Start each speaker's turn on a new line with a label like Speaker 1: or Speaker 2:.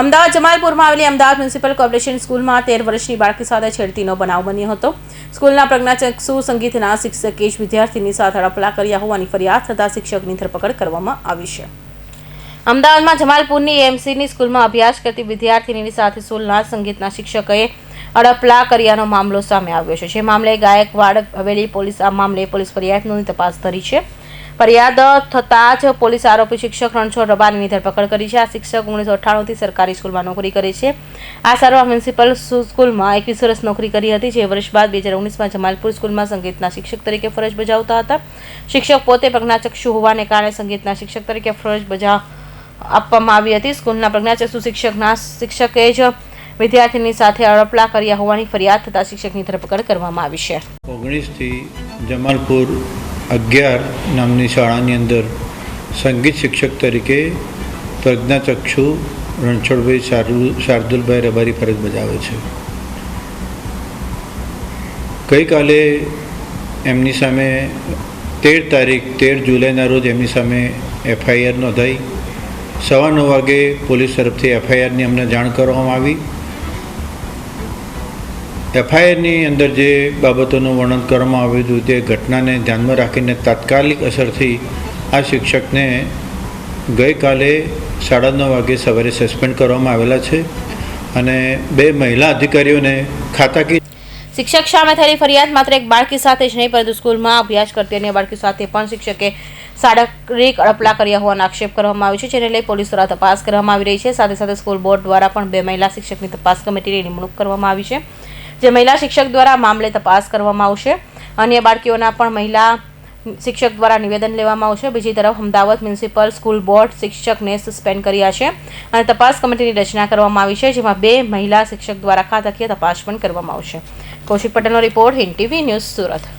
Speaker 1: અમદાવાદ જમાલપુરમાં આવેલી Ahmedabad municipal corporation સ્કૂલમાં તેર વર્ષની બાળકી સાથે છેડતીનો બનાવ બન્યો હતો. સ્કૂલના પ્રજ્ઞાચક્ષુ સંગીતના શિક્ષકે જ વિદ્યાર્થીની સાથે હડપલા કર્યા હોવાની ફરિયાદ થતાં શિક્ષકની ધરપકડ કરવામાં આવી છે. અમદાવાદમાં જમાલપુરની એમસીની સ્કૂલમાં અભ્યાસ કરતી વિદ્યાર્થીની સાથે સ્કૂલના સંગીતના શિક્ષકોએ અડપલા કર્યાનો મામલો સામે આવ્યો છે. જે મામલે ગાયકવાડ હવેલી પોલીસ, આ મામલે પોલીસ ફરિયાદ નોંધી તપાસ કરી છે. ફરિયાદ થતાં જ પોલીસ આરોપી શિક્ષક રણછોડ રબારીની ધરપકડ કરી છે. આ શિક્ષક ઓગણીસો અઠ્ઠાણુંથી સરકારી સ્કૂલમાં નોકરી કરે છે. આ સારવાર મ્યુનિસિપલ સ્કૂ- સ્કૂલમાં એકવીસ વર્ષ નોકરી કરી હતી, જે વર્ષ બાદ બે હજાર ઓગણીસમાં જમાલપુર સ્કૂલમાં સંગીતના શિક્ષક તરીકે ફરજ બજાવતા હતા. શિક્ષક પોતે પ્રજ્ઞાચક્ષુ હોવાને કારણે સંગીતના શિક્ષક તરીકે ફરજ બજાવ આપવામાં આવી હતી. સ્કૂલના પ્રજ્ઞાચક્ષુ શિક્ષકના, શિક્ષકે જ વિદ્યાર્થીની સાથે અડપલા કર્યા હોવાની ફરિયાદ થતાં શિક્ષકની ધરપકડ કરવામાં આવી છે.
Speaker 2: ઓગણીસથી જમાલપુર અગિયાર નામની શાળાની અંદર સંગીત શિક્ષક તરીકે પ્રજ્ઞાચક્ષુ રણછોડભાઈ શાર્દુલ, શાર્દુલભાઈ રબારી ફરજ બજાવે છે. ગઈકાલે એમની સામે તેર તારીખ, તેર જુલાઈના રોજ એમની સામે એફઆઈઆર નોંધાઈ. સવા નવ વાગે પોલીસ તરફથી એફઆઈઆરની અમને જાણ કરવામાં આવી. એફઆઈઆરની અંદર જે બાબતોનું વર્ણન કરવામાં આવ્યું હતું તે ઘટનાને ધ્યાનમાં રાખીને તાત્કાલિક અસરથી આ શિક્ષકને ગઈકાલે સાડા નવ વાગે સવારે સસ્પેન્ડ કરવામાં આવેલા છે અને બે મહિલા અધિકારીઓને ખાતાકી
Speaker 1: શિક્ષક સામે થયેલી ફરિયાદ માત્ર એક બાળકી સાથે જ નહીં, પરંતુ સ્કૂલમાં અભ્યાસ કરતી અન્ય બાળકી સાથે પણ શિક્ષકે શારીરિક અડપલા કર્યા હોવાનો આક્ષેપ કરવામાં આવ્યો છે, જેને લઈ પોલીસ દ્વારા તપાસ કરવામાં આવી રહી છે. સાથે સાથે સ્કૂલ બોર્ડ દ્વારા પણ બે મહિલા શિક્ષકની તપાસ કમિટીની નિમણૂક કરવામાં આવી છે. જે મહિલા શિક્ષક દ્વારા મામલે તપાસ કરવામાં આવશે. અન્ય બાળકીઓના પણ મહિલા શિક્ષક દ્વારા નિવેદન લેવામાં આવશે. બીજી તરફ અમદાવાદ મ્યુનિસિપલ સ્કૂલ બોર્ડ શિક્ષકને સસ્પેન્ડ કર્યા છે અને તપાસ કમિટીની રચના કરવામાં આવી છે, જેમાં બે મહિલા શિક્ષક દ્વારા ખાતાકીય તપાસ પણ કરવામાં આવશે. કૌશિક પટેલનો રિપોર્ટ હિન્દ ન્યૂઝ સુરત.